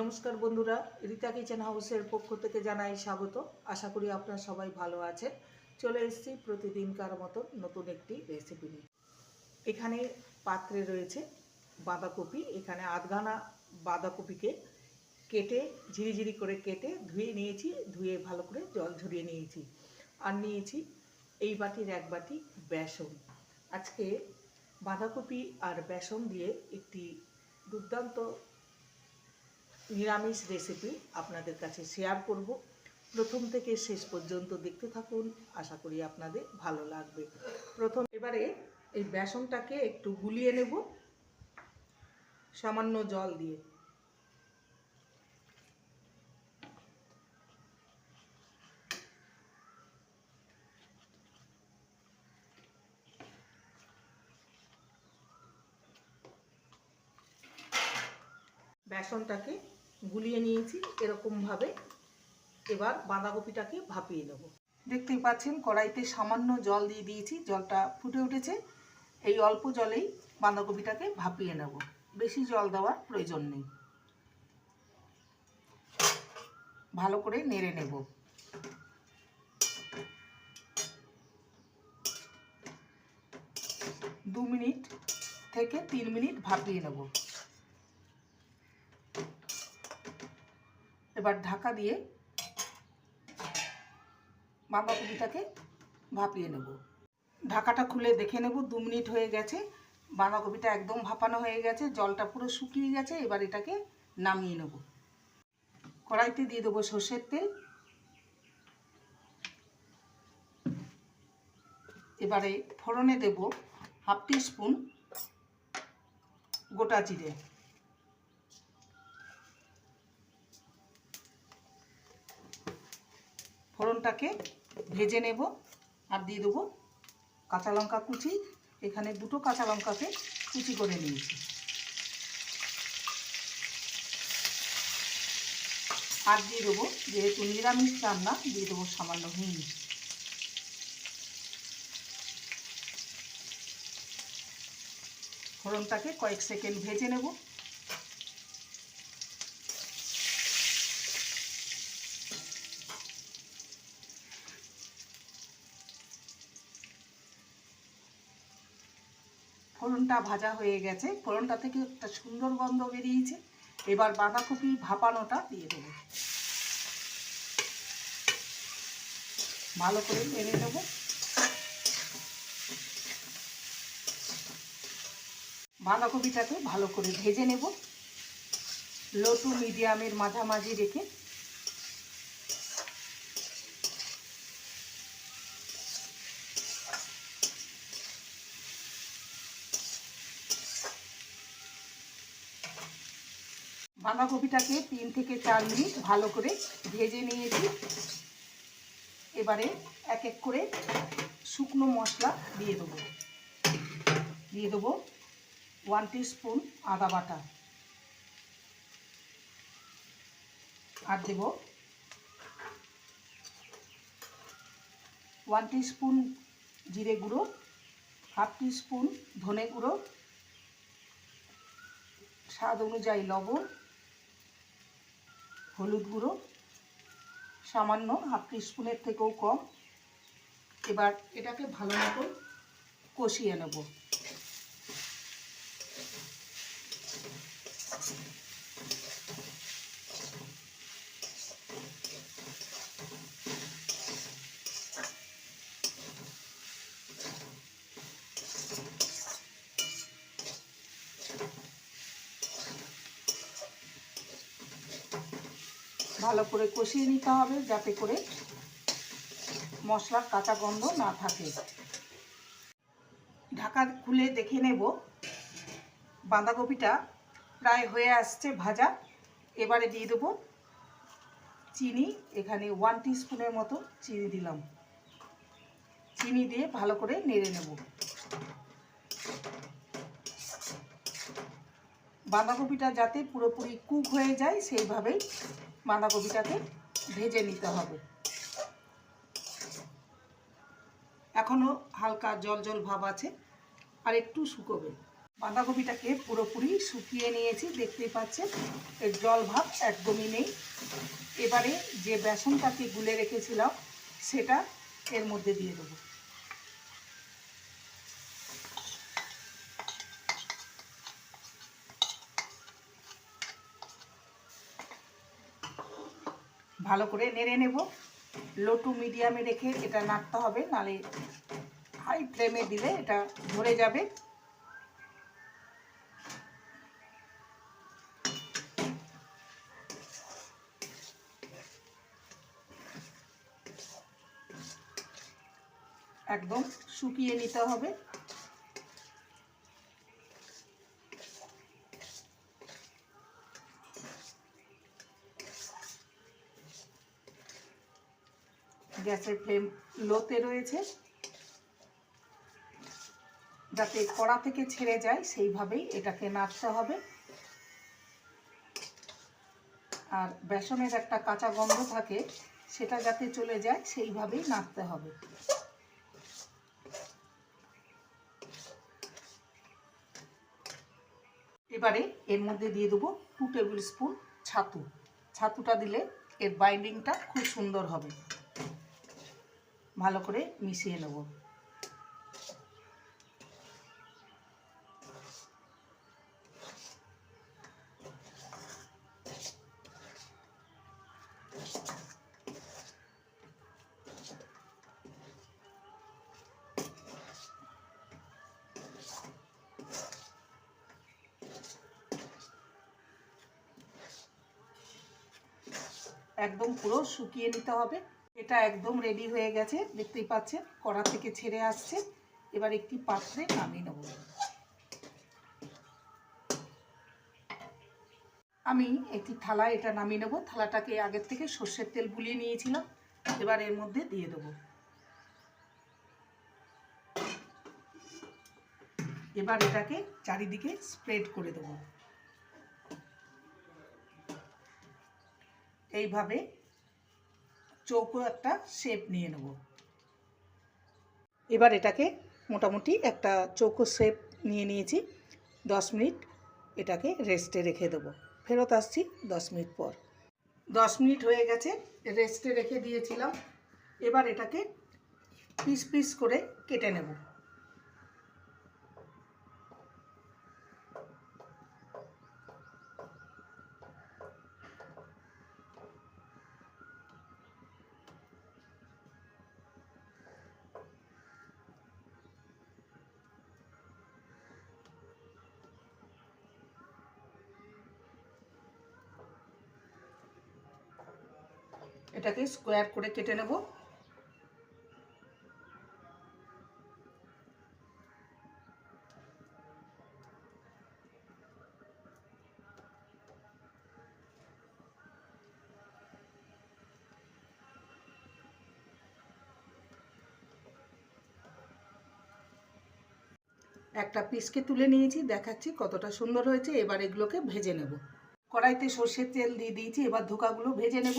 নমস্কার বন্ধুরা, রীতা কিচেন হাউসের পক্ষ থেকে জানাই স্বাগত। আশা করি আপনারা সবাই ভালো আছেন। চলে এসেছি প্রতিদিনকার মতো নতুন একটি রেসিপি নিয়ে। এখানে পাত্রে রয়েছে বাঁধাকপি। এখানে আধঘানা বাঁধাকপিকে কেটে, ঝিরিঝিরি করে কেটে ধুয়ে নিয়েছি, ধুয়ে ভালো করে জল ঝরিয়ে নিয়েছি। আর নিয়েছি এই বাটির এক বাটি বেসন। আজকে বাঁধাকপি আর বেসন দিয়ে একটি দুর্দান্ত নিরামিষ রেসিপি আপনাদের কাছে শেয়ার করব। প্রথম থেকে শেষ পর্যন্ত দেখতে থাকুন, আশা করি আপনাদের ভালো লাগবে। প্রথম এবারে এই বেসনটাকে একটু গুলিয়ে নেব, সামান্য জল দিয়ে। বেসনটাকে গুলিয়ে নিয়েছি এরকমভাবে। এবার বাঁধাকপিটাকে ভাপিয়ে নেব। দেখতেই পাচ্ছেন, কড়াইতে সামান্য জল দিয়ে দিয়েছি, জলটা ফুটে উঠেছে। এই অল্প জলেই বাঁধাকপিটাকে ভাপিয়ে নেব। বেশি জল দেওয়ার প্রয়োজন নেই। ভালো করে নেড়ে নেব। দু মিনিট থেকে তিন মিনিট ভাপিয়ে নেব। এবার ঢাকা দিয়ে বাঁধাকপিটাকে ভাপিয়ে নেব। ঢাকাটা খুলে দেখে নেব, দু মিনিট হয়ে গেছে। বাঁধাকপিটা একদম ভাপানো হয়ে গেছে, জলটা পুরো শুকিয়ে গেছে, এবার এটাকে নামিয়ে নেব। কড়াইতে দিয়ে দেবো সর্ষের তেল। এবারে ফোড়নে দেব হাফ টি স্পুন গোটা জিরে। ফোড়নটাকে ভেজে নেব আর দিয়ে দেবো কাঁচা লঙ্কা কুচি। এখানে দুটো কাঁচা লঙ্কাকে কুচি করে নিয়েছি। আর দিয়ে দেবো যেহেতু নিরামিষ রান্না, দিয়ে দেবো সামান্য হিং। ফোড়নটাকে কয়েক সেকেন্ড ভেজে নেব। ফোড়নটা ভাজা হয়ে গেছে। ফোড়নটা থেকে একটা সুন্দর গন্ধ বেরিয়েছে। এবার বাঁধাকপি ভাপানোটা দিয়ে দেবো। ভালো করে নেড়ে নেব বাঁধাকপিটাকে ভালো করে ভেজে নেব। লো টু মিডিয়ামের মাঝামাঝি রেখে বাঁধাকপিটাকে তিন থেকে চার মিনিট ভালো করে ভেজে নিয়েছি। এবারে এক এক করে শুকনো মশলা দিয়ে দেবো। দিয়ে দেবো ওয়ান স্পুন আদা বাটা। আর দেব ওয়ান স্পুন জিরে গুঁড়ো হাফ স্পুন ধনে গুঁড়ো, স্বাদ অনুযায়ী লবণ হলুদ গুঁড়ো সামান্য হাফ স্পুনের থেকেও কম। এবার এটাকে ভালো মতো কষিয়ে নেব। ভালো করে কষিয়ে নিতে হবে যাতে করে মশলার কাঁচা গন্ধ না থাকে। ঢাকা খুলে দেখে নেব। বাঁধাকপিটা প্রায় হয়ে আসছে ভাজা। এবারে দিয়ে দেবো চিনি। এখানে ওয়ান স্পুনের মতো চিনি দিলাম। চিনি দিয়ে ভালো করে নেড়ে নেব। বাঁধাকপিটা যাতে পুরোপুরি কুক হয়ে যায়, সেইভাবেই বাঁধাকপিটাকে ভেজে নিতে হবে। এখনও হালকা জল জল ভাব আছে, আর একটু শুকোবে। বাঁধাকপিটাকে পুরোপুরি শুকিয়ে নিয়েছি, দেখতেই পাচ্ছেন, এর জল ভাব একদমই নেই। এবারে যে বেসনটাকে গুলে রেখেছিলাম, সেটা এর মধ্যে দিয়ে দেবো। ভালো করে নেড়ে নেব। লো টু মিডিয়ামে রেখে এটা নাড়তে হবে, নালে হাই ফ্লেমে দিলে এটা ধরে যাবে। একদম শুকিয়ে নিতে হবে। গ্যাসের ফ্লেম লোতে রয়েছে। যাতে কড়া থেকে ছেড়ে যায়, সেইভাবেই এটাকে নাড়তে হবে। আর বেসনের একটা কাঁচা গন্ধ থাকে, সেটা যাতে চলে যায়, সেইভাবেই নাড়তে হবে। এবারে এর মধ্যে দিয়ে দেবো টু টেবিল স্পুন ছাতু। ছাতুটা দিলে এর বাইন্ডিংটা খুব সুন্দর হবে। ভালো করে মিশিয়ে নেব। একদম পুরো শুকিয়ে নিতে হবে। এটা একদম রেডি হয়ে গেছে, দেখতেই পাচ্ছেন, কড়া থেকে ছেড়ে আসছে। এবার একটি পাত্রে নামিয়ে নেব। আমি একটি থালা এটা নামিয়ে নেব। থালাটাকে আগের থেকে সর্ষের তেল বুলিয়ে নিয়েছিলাম। এবার এর মধ্যে দিয়ে দেবো। এবার এটাকে চারিদিকে স্প্রেড করে দেবো। এইভাবে চৌকো একটা শেপ নিয়ে নেব। এবার এটাকে মোটামুটি একটা চৌকো শেপ নিয়ে নিয়েছি। দশ মিনিট এটাকে রেস্টে রেখে দেবো। ফেরত আসছি দশ মিনিট পর। দশ মিনিট হয়ে গেছে রেস্টে রেখে দিয়েছিলাম। এবার এটাকে পিস পিস করে কেটে নেব। এটাকে স্কোয়ার করে কেটে নেব। একটা পিসকে তুলে নিয়েছি, দেখাচ্ছি কতটা সুন্দর হয়েছে, এবার এগুলোকে ভেজে নেব। কড়াইতে সর্ষের তেল দিয়ে দিয়েছি, এবার ধোকাগুলো ভেজে নেব।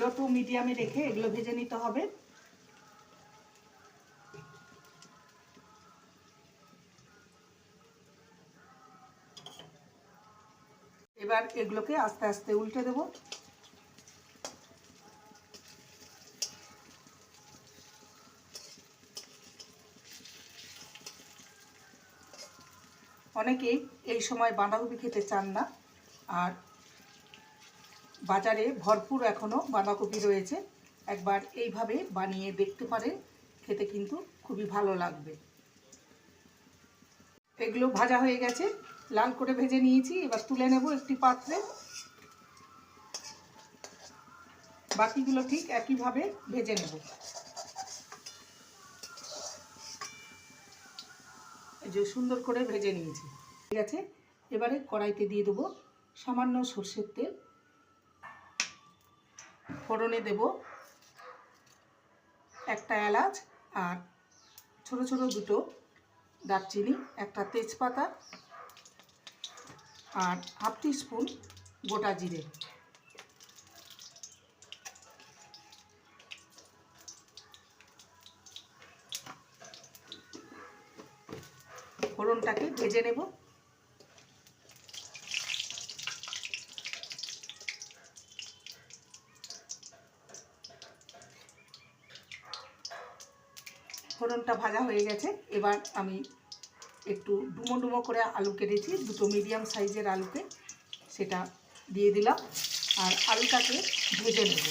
লো টু মিডিয়ামে রেখে এগুলো ভেজে নিতে হবে। এবার এগুলোকে আস্তে আস্তে উল্টে দেব। অনেকেই এই সময় বাঁধাকপি খেতে চান না, আর বাজারে ভরপুর এখনও বাঁধাকপি রয়েছে। একবার এইভাবে বানিয়ে দেখতে পারেন, খেতে কিন্তু খুবই ভালো লাগবে। এগুলো ভাজা হয়ে গেছে, লাল করে ভেজে নিয়েছি, এবার তুলে নেব একটি পাত্রে। বাকিগুলো ঠিক একইভাবে ভেজে নেব। যে সুন্দর করে ভেজে নিয়েছি। ঠিক আছে, এবারে কড়াইতে দিয়ে দেবো সামান্য সর্ষের তেল। ফোড়নে দেব একটা এলাচ আর ছোট ছোট দুটো দারচিনি, একটা তেজপাতা আর হাফ টি স্পুন গোটা জিরে। ফোড়নটাকে ভেজে নেব ফোড়নটা ভাজা হয়ে গেছে। এবার আমি একটু ডুমো ডুমো করে আলু কেটেছি, দুটো মিডিয়াম সাইজের আলুকে সেটা দিয়ে দিলাম আর আলুটাকে ভেজে নেব।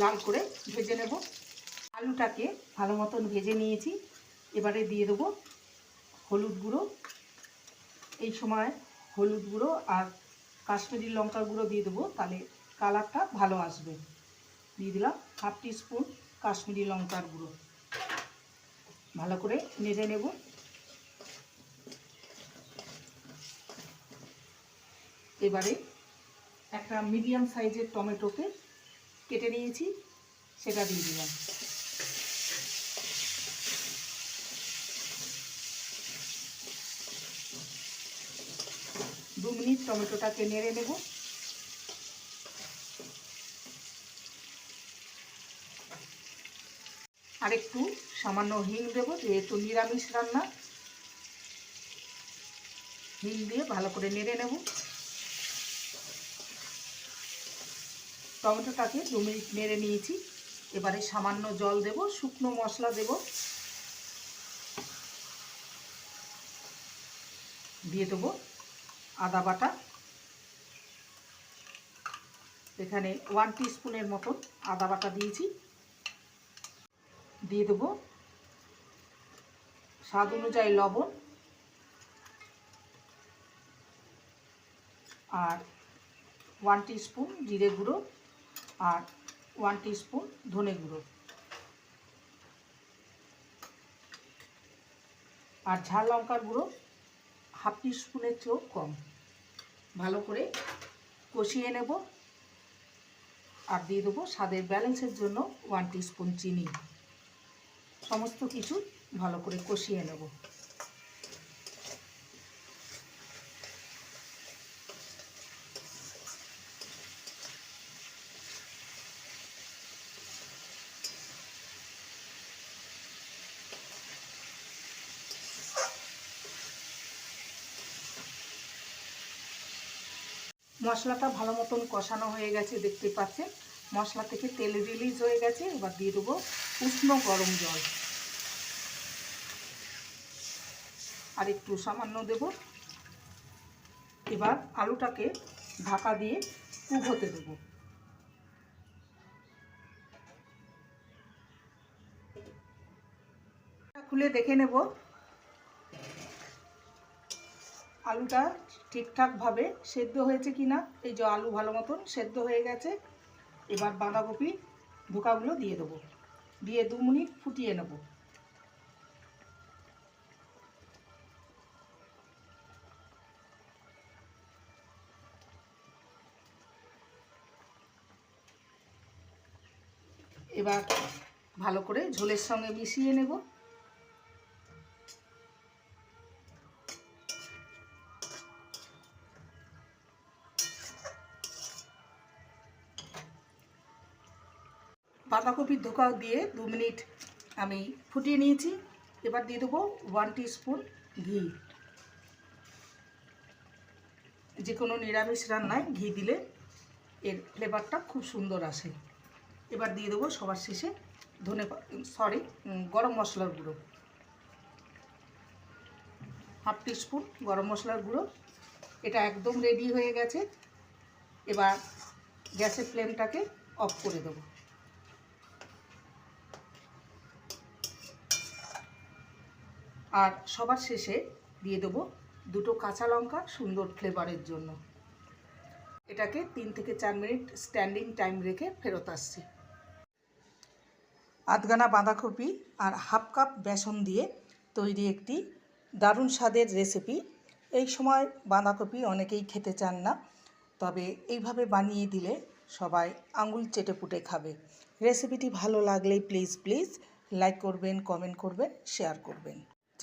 লাল করে ভেজে নেব। আলুটাকে ভালো মতন ভেজে নিয়েছি। এবারে দিয়ে দেবো হলুদ গুঁড়ো। এই সময় হলুদ গুঁড়ো আর কাশ্মীরি লঙ্কার গুঁড়ো দিয়ে দেবো, তাহলে কালারটা ভালো আসবে। দিয়ে দিলাম হাফ স্পুন কাশ্মীরি লঙ্কার গুঁড়ো। ভালো করে নেড়ে নেব। এবারে একটা মিডিয়াম সাইজের টমেটোকে কেটে নিয়েছি, সেটা দিয়ে দিলাম। দু মিনিট টমেটোটাকে নেড়ে নেব। আর একটু সামান্য হিং দেবো, যেহেতু নিরামিষ রান্না। হিং দিয়ে ভালো করে নেড়ে নেব। টমেটোটাকে দু মিনিট নেড়ে নিয়েছি। এবারে সামান্য জল দেব, শুকনো মশলা দেব। দিয়ে দেবো আদা বাটা। এখানে ওয়ান স্পুনের মতন আদা বাটা দিয়েছি। দিয়ে দেবো স্বাদ অনুযায়ী লবণ আর ওয়ান স্পুন জিরে গুঁড়ো আর ওয়ান স্পুন ধনে গুঁড়ো। আর ঝাল লঙ্কার গুঁড়ো হাফ স্পুনের চেয়েও কম। ভালো করে কষিয়ে নেব আর দিয়ে দেবো স্বাদের ব্যালেন্সের জন্য ওয়ান স্পুন চিনি। সমস্ত কিছু ভালো করে কষিয়ে নেব। মশলাটা ভালো মতন কষানো হয়ে গেছে, দেখতে পাচ্ছেন। মশলা থেকে তেল রিলিজ হয়ে গেছে, এবার দিয়ে দেবো উষ্ণ গরম জল। আর একটু সামান্য দেব। এবার আলুটাকে ঢাকা দিয়ে কুক হতে দেব। খুলে দেখে নেব। আলুটা ঠিকঠাকভাবে সেদ্ধ হয়েছে কি না, এই যে আলু ভালো মতন সেদ্ধ হয়ে গেছে, এবার বাঁধাকপি ধোকাগুলো দিয়ে দেবো। দিয়ে দু মিনিট ফুটিয়ে নেব। এবার ভালো করে ঝোলের সঙ্গে মিশিয়ে নেব। বাঁধাকপির ধোকা দিয়ে দু মিনিট আমি ফুটিয়ে নিয়েছি। এবার দিয়ে দেবো ওয়ান স্পুন ঘি। যে কোনো নিরামিষ রান্নায় ঘি দিলে এর ফ্লেভারটা খুব সুন্দর আসে। এবার দিয়ে দেবো সবার শেষে ধনে সরি গরম মশলার গুঁড়ো। হাফ স্পুন গরম মশলার গুঁড়ো। এটা একদম রেডি হয়ে গেছে। এবার গ্যাসের ফ্লেমটাকে অফ করে দেবো। আর সবার শেষে দিয়ে দেবো দুটো কাঁচা লঙ্কা সুন্দর ফ্লেভারের জন্য। এটাকে তিন থেকে চার মিনিট স্ট্যান্ডিং টাইম রেখে ফেরত আসছি। আধগানা বাঁধাকপি আর হাফ কাপ বেসন দিয়ে তৈরি একটি দারুণ স্বাদের রেসিপি এই সময় বাঁধাকপি অনেকেই খেতে চান না, তবে এইভাবে বানিয়ে দিলে সবাই আঙুল চেটে পুটে খাবে। রেসিপিটি ভালো লাগলে প্লিজ প্লিজ লাইক করবেন কমেন্ট করবেন শেয়ার করবেন।